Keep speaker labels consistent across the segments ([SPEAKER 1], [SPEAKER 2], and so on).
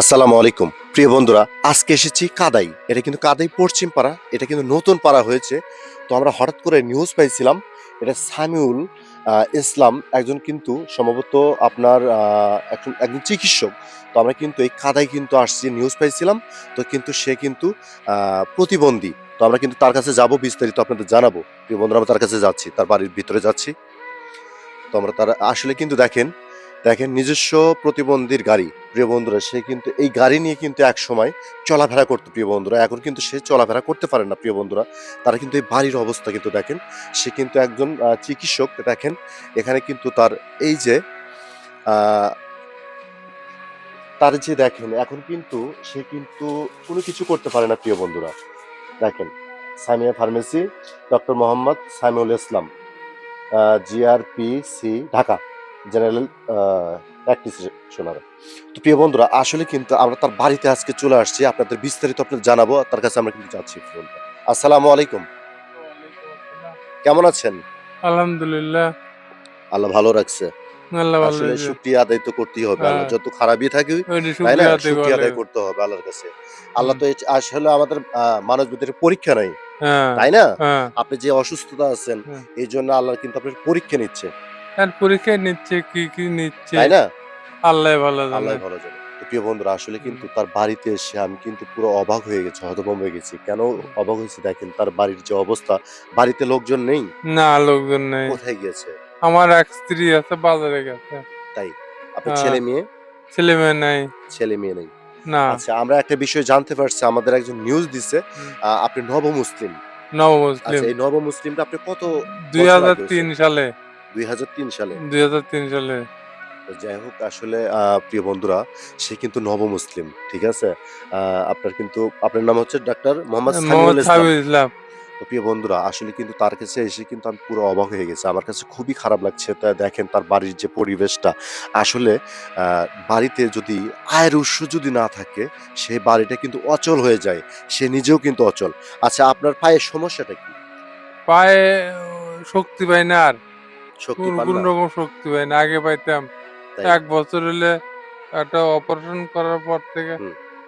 [SPEAKER 1] আসসালামু আলাইকুম। প্রিয় বন্ধুরা, আজকে এসেছি কাদাই। এটা কিন্তু কাদাই পশ্চিম পাড়া, এটা কিন্তু নতুন পাড়া হয়েছে। তো আমরা হঠাৎ করে নিউজ পাইছিলাম, এটা সামিউল ইসলাম একজন কিন্তু সম্ভবত আপনার একজন একজন চিকিৎসক। তো আমরা কিন্তু এই কাদাই কিন্তু আসছি নিউজ পাইছিলাম। তো কিন্তু সে কিন্তু প্রতিবন্ধী। তো আমরা কিন্তু তার কাছে যাব, বিস্তারিত আপনাদের জানাব। প্রিয় বন্ধুরা, আমরা তার কাছে যাচ্ছি, তার বাড়ির ভিতরে যাচ্ছি। তো আমরা তার, আসলে কিন্তু দেখেন দেখেন, নিজস্ব প্রতিবন্ধীর গাড়ি। প্রিয় বন্ধুরা, সে কিন্তু, এই গাড়ি নিয়ে কিন্তু এক সময় চলাফেরা করতো, প্রিয় বন্ধুরা। এখন কিন্তু সে চলাফেরা করতে পারে না, প্রিয় বন্ধুরা। তারা কিন্তু এই বাড়ির অবস্থা কিন্তু দেখেন, সে কিন্তু একজন চিকিৎসক। দেখেন, এখানে কিন্তু তার এই যে তার যে দেখেন, এখন কিন্তু সে কিন্তু কোনো কিছু করতে পারে না, প্রিয় বন্ধুরা। দেখেন Samia pharmacy, doctor Mohammad Samiul Islam GRPC, Dhaka. General practitioner তো প্রিয় বন্ধুরা আসলে কিন্তু আমরা তার বাড়িতে আজকে চলে আসছি। আপনাদের বিস্তারিত আপনাদের জানাব তার কাছে আমরা কিন্তু যাচ্ছি। আসসালামু আলাইকুম। কেমন আছেন?
[SPEAKER 2] আলহামদুলিল্লাহ।
[SPEAKER 1] আল্লাহ ভালো রাখছে। আসলে
[SPEAKER 2] রেখেছে।
[SPEAKER 1] আদায় তো করতেই হবে। আল্লাহ
[SPEAKER 2] হ্যাঁ।
[SPEAKER 1] যত খারাপই থাকি তাই না?
[SPEAKER 2] শুকরিয়া আদায়
[SPEAKER 1] শুক্রিয়া
[SPEAKER 2] করে।
[SPEAKER 1] আদায় করতে হবে আল্লাহর কাছে। আল্লাহ তো আসলে আমাদের মানব পরীক্ষা নাই।
[SPEAKER 2] হ্যাঁ।
[SPEAKER 1] তাই না?
[SPEAKER 2] হ্যাঁ।
[SPEAKER 1] আপনি যে অসুস্থতা আছেন এই জন্য আল্লাহ কিন্তু আপনার পরীক্ষা নিচ্ছে।
[SPEAKER 2] আর পরীক্ষা নিচ্ছে কি কি নিচ্ছে?
[SPEAKER 1] তাই না?
[SPEAKER 2] আল্লাহ ভালো
[SPEAKER 1] আল্লাহ ভালো জানে। প্রিয় বন্ধুরা আসলে কিন্তু তার বাড়িতে এসে আমি কিন্তু পুরো অবাক হয়ে গেছি হতভম্ব হয়ে গেছি। কেন অবাক হয়েছি দেখেন তার বাড়ির যে অবস্থা বাড়িতে লোকজন নেই?
[SPEAKER 2] না লোকজন নেই।
[SPEAKER 1] কোথায় গিয়েছে?
[SPEAKER 2] আমার এক স্ত্রী আছে বাজারে গেছে।
[SPEAKER 1] তাই? আপনার
[SPEAKER 2] হ্যাঁ।
[SPEAKER 1] ছেলে মেয়ে?
[SPEAKER 2] ছেলে মেয়ে নাই।
[SPEAKER 1] ছেলে মেয়ে নেই।
[SPEAKER 2] না।
[SPEAKER 1] আচ্ছা আমরা একটা বিষয় জানতে পারছি আমাদের একজন নিউজ দিছে আহ, আপনি নব মুসলিম
[SPEAKER 2] নব মুসলিম
[SPEAKER 1] আচ্ছা এই নব মুসলিমটা আপনি কত
[SPEAKER 2] দুই হাজার তিন সালে।
[SPEAKER 1] দুই হাজার তিন সালে।
[SPEAKER 2] দুই হাজার তিন সালে।
[SPEAKER 1] যাই হোক আসলে প্রিয় বন্ধুরা সে কিন্তু নব মুসলিম ঠিক আছে? আপনার কিন্তু আপনার নাম হচ্ছে ডাক্তার মোহাম্মদ সামিউল ইসলাম। প্রিয় বন্ধুরা আসলে কিন্তু তার কাছে এসে কিন্তু আমি পুরো অবাক হয়ে গেছি। আমার কাছে খুবই খারাপ লাগছে তা দেখেন তার বাড়ির যে পরিবেশটা। আসলে বাড়িতে যদি আয়ের উৎস যদি না থাকে সেই বাড়িটা কিন্তু অচল হয়ে যায়। সে নিজেও কিন্তু অচল। আচ্ছা আপনার পায়ের সমস্যাটা কি?
[SPEAKER 2] পায়ে শক্তি পায় না আর।
[SPEAKER 1] শক্তি পান
[SPEAKER 2] কোন রকম শক্তি পাই না আগে পাইতাম। এক বছর হলে একটা অপারেশন করার পর থেকে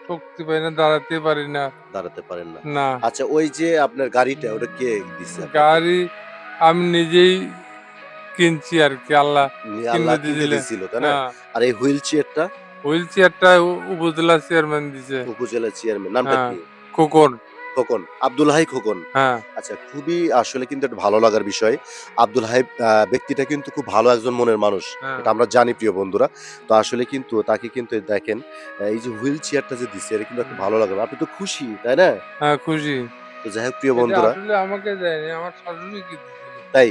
[SPEAKER 2] শক্তি পাই না দাঁড়াতে পারি না।
[SPEAKER 1] দাঁড়াতে পারেন না।
[SPEAKER 2] না।
[SPEAKER 1] আচ্ছা ওই যে আপনার গাড়িটা ওটা কে দিছে
[SPEAKER 2] গাড়ি আমি নিজেই কিনছি আর কি আল্লাহ
[SPEAKER 1] আল্লাহ
[SPEAKER 2] কিনে।
[SPEAKER 1] দিয়েছিল। তাই না? আর এই হুইল চেয়ারটা?
[SPEAKER 2] হুইল চেয়ারটা উপজেলা চেয়ারম্যান দিছে।
[SPEAKER 1] উপজেলা চেয়ারম্যান নামটা
[SPEAKER 2] হ্যাঁ।
[SPEAKER 1] কি?
[SPEAKER 2] খোকন।
[SPEAKER 1] খোকন আব্দুল হাই খোকন।
[SPEAKER 2] হ্যাঁ।
[SPEAKER 1] আচ্ছা খুবই আসলে কিন্তু একটা ভালো লাগার বিষয়। আব্দুল আহ, ব্যক্তিটা কিন্তু খুব ভালো একজন মনের মানুষ।
[SPEAKER 2] হ্যাঁ।
[SPEAKER 1] এটা আমরা জানি প্রিয় বন্ধুরা। তো আসলে কিন্তু তাকে কিন্তু দেখেন এই যে হুইল চেয়ারটা যে এটা কিন্তু একটা ভালো লাগার আপনি তো খুশি তাই না?
[SPEAKER 2] হ্যাঁ খুশি।
[SPEAKER 1] তো যাই হোক প্রিয় বন্ধুরা।
[SPEAKER 2] আমাকে দেয়নি আমার শাশুড়ি কি
[SPEAKER 1] তাই?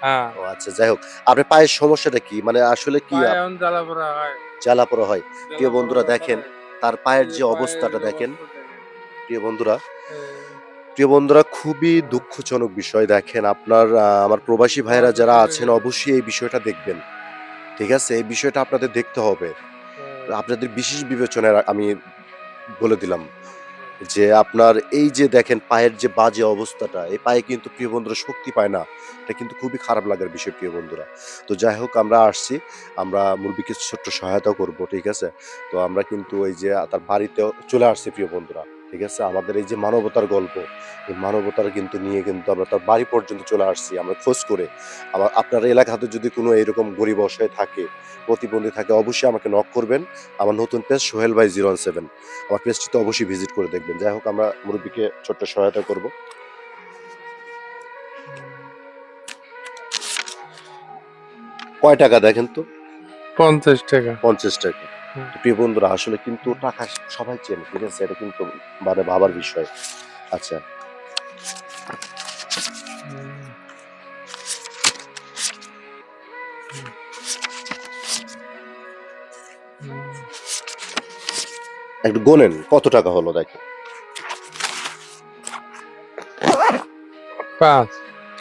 [SPEAKER 2] হ্যাঁ।
[SPEAKER 1] ও আচ্ছা যাই হোক। আপনার পায়ের সমস্যাটা কি? মানে আসলে কি
[SPEAKER 2] জ্বালা পোড়া হয়।
[SPEAKER 1] জ্বালা পোড়া হয়। প্রিয় বন্ধুরা দেখেন তার পায়ের যে অবস্থাটা দেখেন। প্রিয় বন্ধুরা প্রিয় বন্ধুরা, খুবই দুঃখজনক বিষয় দেখেন আপনার আমার প্রবাসী ভাইরা যারা আছেন অবশ্যই এই বিষয়টা দেখবেন। ঠিক আছে? এই বিষয়টা আপনাদের দেখতে হবে। আপনাদের বিশেষ বিবেচনায় আমি বলে দিলাম যে আপনার এই যে দেখেন পায়ের যে বাজে অবস্থাটা, এই পায়ে কিন্তু প্রিয় বন্ধুরা শক্তি পায় না। এটা কিন্তু খুবই খারাপ লাগার বিষয় প্রিয় বন্ধুরা। তো যাই হোক, আমরা আসছি। আমরা মুরবিকে ছোট্ট সহায়তা করব, ঠিক আছে? তো আমরা কিন্তু এই যে তার বাড়িতেও চলে আসছি প্রিয় বন্ধুরা। ঠিক আছে? আমাদের এই যে মানবতার গল্প এই মানবতার কিন্তু নিয়ে কিন্তু আমরা তার বাড়ি পর্যন্ত চলে আসছি আমরা খোঁজ করে। আমার আপনার এলাকাতে যদি কোনো এরকম গরিব অসহায় থাকে প্রতিবন্ধী থাকে অবশ্যই আমাকে নক করবেন। আমার নতুন page Sohel by zero one seven আমার পেজটিতে অবশ্যই ভিজিট করে দেখবেন। যাই হোক আমরা মুরব্বীকে ছোট্ট সহায়তা করব। কয় টাকা দেখেন তো?
[SPEAKER 2] পঞ্চাশ টাকা।
[SPEAKER 1] পঞ্চাশ টাকা। তো প্রিয় বন্ধুরা আসলে কিন্তু টাকা সবাই চেনে ঠিক আছে? এটা কিন্তু মানে ভাবার বিষয়। আচ্ছা। একটু গোনেন কত টাকা হলো দেখেন?
[SPEAKER 2] পাঁচ।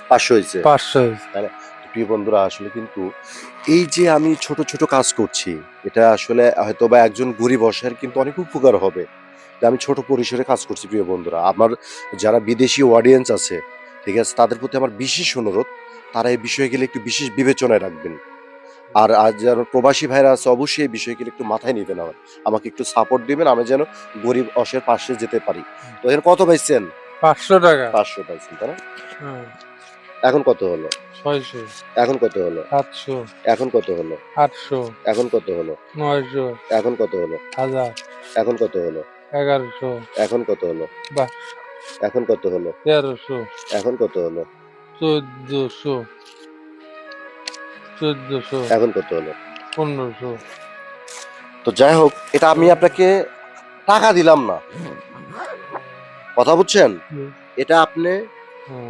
[SPEAKER 1] পাঁচশো হয়েছে।
[SPEAKER 2] পাঁচশো।
[SPEAKER 1] হয়েছে প্রিয় বন্ধুরা আসলে কিন্তু এই যে আমি ছোট ছোট কাজ করছি এটা আসলে হয়তো বা একজন গরিব অসহায়ের কিন্তু অনেক উপকার হবে। আমি ছোট পরিসরে কাজ করছি প্রিয় বন্ধুরা। আমার যারা বিদেশি অডিয়েন্স আছে ঠিক আছে তাদের প্রতি আমার বিশেষ অনুরোধ তারা এই বিষয়ে গেলে একটু বিশেষ বিবেচনায় রাখবেন। আর আজ যেন প্রবাসী ভাইরা আছে অবশ্যই এই বিষয়গুলো একটু মাথায় নেবেন আমার। আমাকে একটু সাপোর্ট দিবেন আমি যেন গরিব অসের পাশে যেতে পারি। তো এর কত পাইছেন?
[SPEAKER 2] পাঁচশো টাকা।
[SPEAKER 1] পাঁচশো পাইছেন তাই না?
[SPEAKER 2] হ্যাঁ,
[SPEAKER 1] এখন কত হলো
[SPEAKER 2] ছয়শো
[SPEAKER 1] এখন কত হলো
[SPEAKER 2] সাতশো
[SPEAKER 1] এখন কত হলো
[SPEAKER 2] আটশো
[SPEAKER 1] এখন কত হলো
[SPEAKER 2] নয়শো
[SPEAKER 1] এখন কত হলো
[SPEAKER 2] হাজার
[SPEAKER 1] এখন কত হলো
[SPEAKER 2] এগারোশো
[SPEAKER 1] এখন কত হলো
[SPEAKER 2] বাহ
[SPEAKER 1] এখন কত হলো
[SPEAKER 2] তেরোশো
[SPEAKER 1] এখন কত হলো
[SPEAKER 2] চোদ্দশো চোদ্দশো
[SPEAKER 1] এখন কত হলো
[SPEAKER 2] পনেরোশো
[SPEAKER 1] তো যাই হোক এটা আমি আপনাকে টাকা দিলাম না কথা বুঝছেন এটা আপনি
[SPEAKER 2] হ্যাঁ।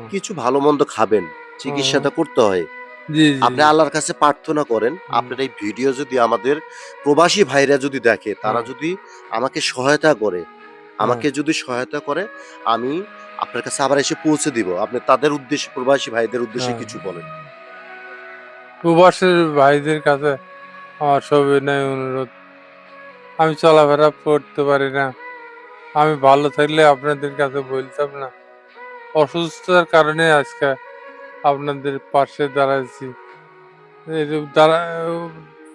[SPEAKER 1] কিছু ভালো মন্দ খাবেন চিকিৎসাটা করতে হয়।
[SPEAKER 2] জি জি।
[SPEAKER 1] আপনি আল্লাহর কাছে প্রার্থনা করেন আপনার এই ভিডিও যদি আমাদের প্রবাসী ভাইরা যদি দেখে তারা যদি আমাকে সহায়তা করে আমাকে যদি সহায়তা করে আমি আপনার কাছে আবার এসে পৌঁছে দিব। আপনি তাদের উদ্দেশ্যে প্রবাসী ভাইদের উদ্দেশ্যে
[SPEAKER 2] হ্যাঁ।
[SPEAKER 1] কিছু বলেন।
[SPEAKER 2] প্রবাসের ভাইদের কাছে আমার সবিনয় অনুরোধ। আমি চলাফেরা করতে পারি না। আমি ভালো থাকলে আপনাদের কাছে বলতাম না। অসুস্থতার কারণে আজকে আপনাদের পাশে দাঁড়াইছি। দাঁড়া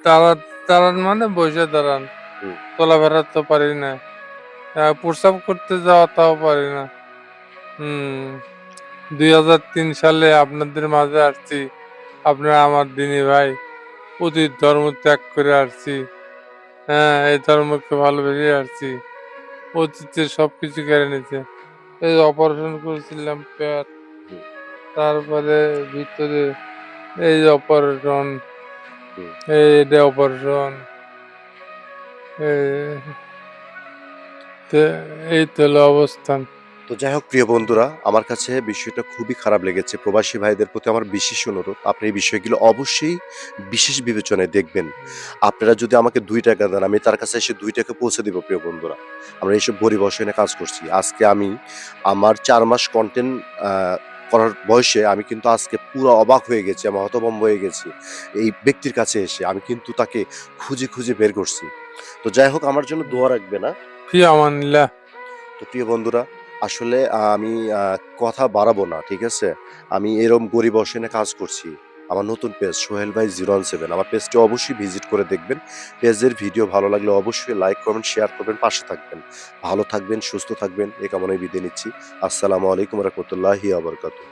[SPEAKER 2] দাঁড়া দাঁড়ান মানে বসে দাঁড়ান। চলাফেরা তো পারি না। প্রস্রাব করতে যাওয়া তাও পারি না। হুম দুই হাজার তিন সালে আপনাদের মাঝে আসছি। আপনারা আমার দিনী ভাই অতীত ধর্ম ত্যাগ করে আসছি। হ্যাঁ এই ধর্মকে ভালোবেসে আসছি। অতীতে সব কিছু কেড়ে নিছে এই অপারেশন করেছিলাম পেট তারপরে ভিতরে এই অপারেশন
[SPEAKER 1] হুম।
[SPEAKER 2] এই এটা অপারেশন এই তো হলো অবস্থান
[SPEAKER 1] তো যাই হোক প্রিয় বন্ধুরা আমার কাছে বিষয়টা খুবই খারাপ লেগেছে। প্রবাসী ভাইদের প্রতি আমার বিশেষ অনুরোধ আপনি এই বিষয়গুলো অবশ্যই বিশেষ বিবেচনায় দেখবেন। আপনারা যদি আমাকে দুই টাকা দেন আমি তার কাছে এসে দুই টাকা পৌঁছে দিব প্রিয় বন্ধুরা। আমরা এইসব গরিব অসহায় কাজ করছি। আজকে আমি আমার চার মাস কন্টেন্ট করার বয়সে আমি কিন্তু আজকে পুরো অবাক হয়ে গেছি আমি হতভম্ব হয়ে গেছি এই ব্যক্তির কাছে এসে। আমি কিন্তু তাকে খুঁজে খুঁজে বের করছি। তো যাই হোক আমার জন্য দোয়া রাখবে না
[SPEAKER 2] ফি আমানিল্লাহ।
[SPEAKER 1] তো প্রিয় বন্ধুরা আসলে আমি কথা বাড়াবো না, ঠিক আছে? আমি এরম গরিব অসেনে কাজ করছি। আমার নতুন পেজ সোহেল ভাই জিরো ওয়ান সেভেন। আমার পেজটি অবশ্যই ভিজিট করে দেখবেন। পেজের ভিডিও ভালো লাগলে অবশ্যই লাইক করবেন শেয়ার করবেন, পাশে থাকবেন। ভালো থাকবেন, সুস্থ থাকবেন, এ কামনায় বিদায় নিচ্ছি। আসসালামু আলাইকুম রহমতুল্লাহি আবরকাতু